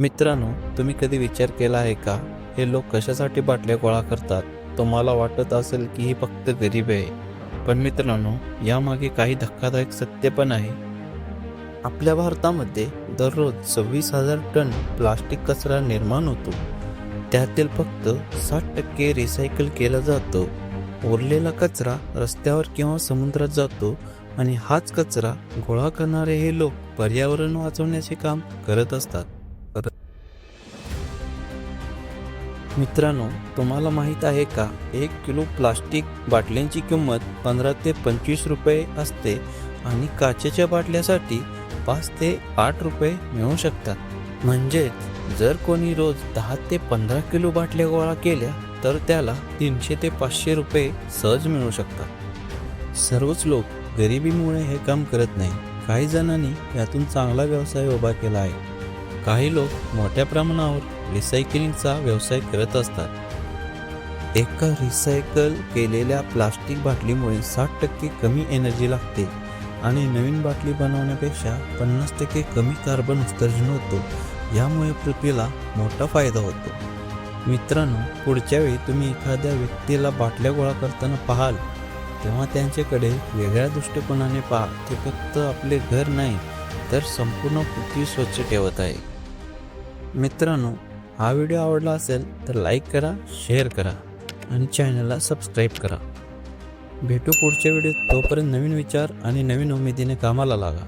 मित्रांनो तुम्ही कधी विचार केला आहे का? हे लोक कशासाठी बाटल्या गोळा करतात? तुम्हाला वाटत असेल की ही फक्त गरीब आहे. पण मित्रांनो यामागे काही धक्कादायक सत्य पण आहे. आपल्या भारतामध्ये दररोज सव्वीस हजार टन प्लास्टिक कचरा निर्माण होतो. त्यातील फक्त साठ टक्के रिसायकल केला जातो. उरलेला कचरा रस्त्यावर किंवा समुद्रात जातो आणि हाच कचरा गोळा करणारे हे लोक पर्यावरण वाचवण्याचे काम करत असतात. मित्रांनो तुम्हाला माहीत आहे का? एक किलो प्लास्टिक बाटल्यांची किंमत पंधरा ते पंचवीस रुपये असते आणि काचेच्या बाटल्यासाठी पाच ते आठ रुपये मिळू शकतात. म्हणजे जर कोणी रोज दहा ते पंधरा किलो बाटल्या गोळा केल्या तर त्याला तीनशे ते पाचशे रुपये सहज मिळू शकतात. सर्वच लोक गरिबीमुळे हे काम करत नाही काही जणांनी यातून चांगला व्यवसाय उभा केला आहे. काही लोक मोठ्या प्रमाणावर रिसायकलिंगचा व्यवसाय करत असतात. एका रिसायकल केलेल्या प्लास्टिक बाटलीमुळे साठ टक्के कमी एनर्जी लागते आणि नवीन बाटली बनवण्यापेक्षा पन्नास टक्के कमी कार्बन उत्सर्जन होतो. यामुळे पृथ्वीला मोठा फायदा होतो. मित्रांनो पुढच्या वेळी तुम्ही एखाद्या व्यक्तीला बाटल्या गोळा करताना पाहाल तेव्हा त्यांच्याकडे वेगळ्या दृष्टिकोनाने पहा ते फक्त आपले घर नाही तर संपूर्ण पृथ्वी स्वच्छ ठेवत आहे. मित्रांनो हा व्हिडिओ आवडला असेल तर लाईक करा शेअर करा आणि चॅनलला सबस्क्राईब करा. भेटू पुढच्या व्हिडिओ तोपर्यंत नवीन विचार आणि नवीन उमेदीने कामाला लागा.